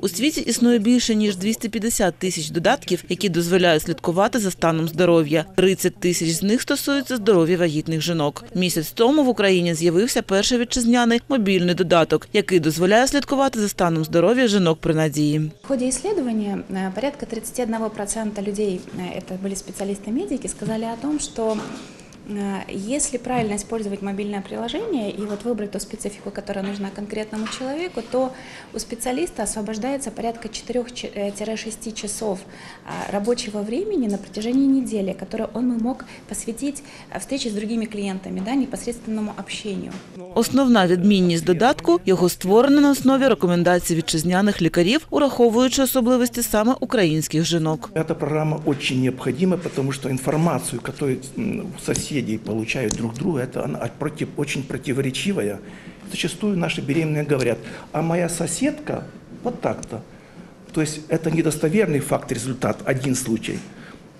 У світі існує більше ніж 250 тисяч додатків, які дозволяють слідкувати за станом здоров'я. 30 тисяч з них стосуються здоров'я вагітних жінок. Місяць тому в Україні з'явився перший вітчизняний мобільний додаток, який дозволяє слідкувати за станом здоров'я жінок при надії. В ходе исследования э, порядка 31% людей, э, это были специалисты-медики, сказали о том, что э, если правильно использовать мобильное приложение и вот выбрать ту специфику, которая нужна конкретному человеку, то у специалиста освобождается порядка 4-6 часов а, рабочего времени на протяжении недели, которое он бы мог посвятить а, встрече с другими клиентами, да, непосредственному общению. Основна відмінність додатку його створено на основі рекомендацій вітчизняних лікарів, ураховуючи особливості саме українських жінок. Эта программа очень необходима, потому что информацию, которую м, соседи получают друг друга, это она против, очень противоречивая. Зачастую наши беременные говорят, а моя соседка вот так-то. То есть это недостоверный факт, результат, один случай.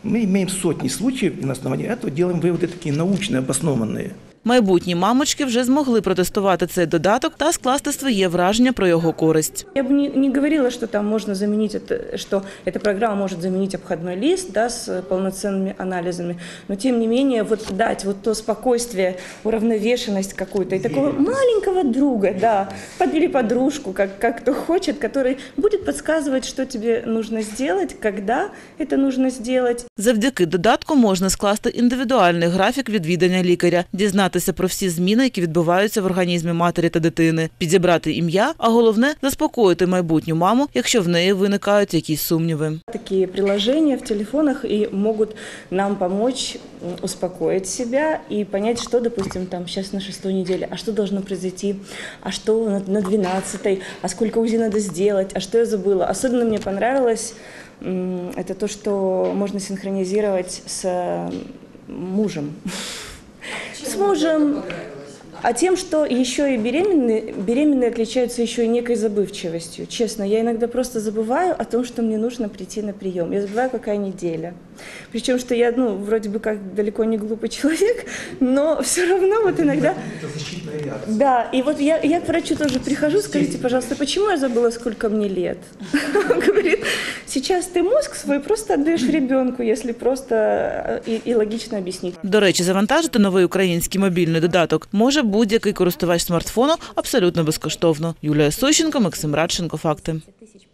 Мы имеем сотни случаев, и на основании этого делаем выводы такие научные, обоснованные. Майбутні мамочки вже змогли протестувати цей додаток та скласти своє враження про його користь. Я бы не, не говорила, что там можно заменить это, что эта программа может заменить обходной лист да, с полноценными анализами, но тем не менее вот дать вот то спокойствие, уравновешенность какую-то и такого маленького друга, да, под- или подружку, как, как кто хочет, который будет подсказывать, что тебе нужно сделать, когда это нужно сделать, Завдяки додатку можна скласти індивідуальний графік відвідання лікаря, дізнатися про всі зміни, які відбуваються в організмі матері та дитини, підібрати ім'я, а головне заспокоїти майбутню маму, якщо в неї виникають якісь сумніви. Такие приложения в телефонах и могут нам помочь м, успокоить себя и понять, что, допустим, там сейчас на шестой неделе, а что должно произойти, а что на, на двенадцатой, а сколько УЗИ надо сделать, а что я забыла. Особенно мне понравилось это то, что можно синхронизировать с мужем. С мужем. А тем, что еще и беременные, беременные отличаются еще и некой забывчивостью. Честно, я иногда просто забываю о том, что мне нужно прийти на прием. Я забываю, какая неделя. Причем, что я, ну, вроде бы как далеко не глупый человек, но все равно вот иногда... Это защитная реакция. Да, и вот я, я к врачу тоже прихожу, скажите, пожалуйста, почему я забыла, сколько мне лет? Он говорит, сейчас ты мозг свой просто отдаешь ребенку, если просто э, и, и логично объяснить. До речі, завантажити новий український мобільний додаток може будь-який користувач смартфону абсолютно безкоштовно. Юлія Сощенко, Максим Радченко. Факти. тысяч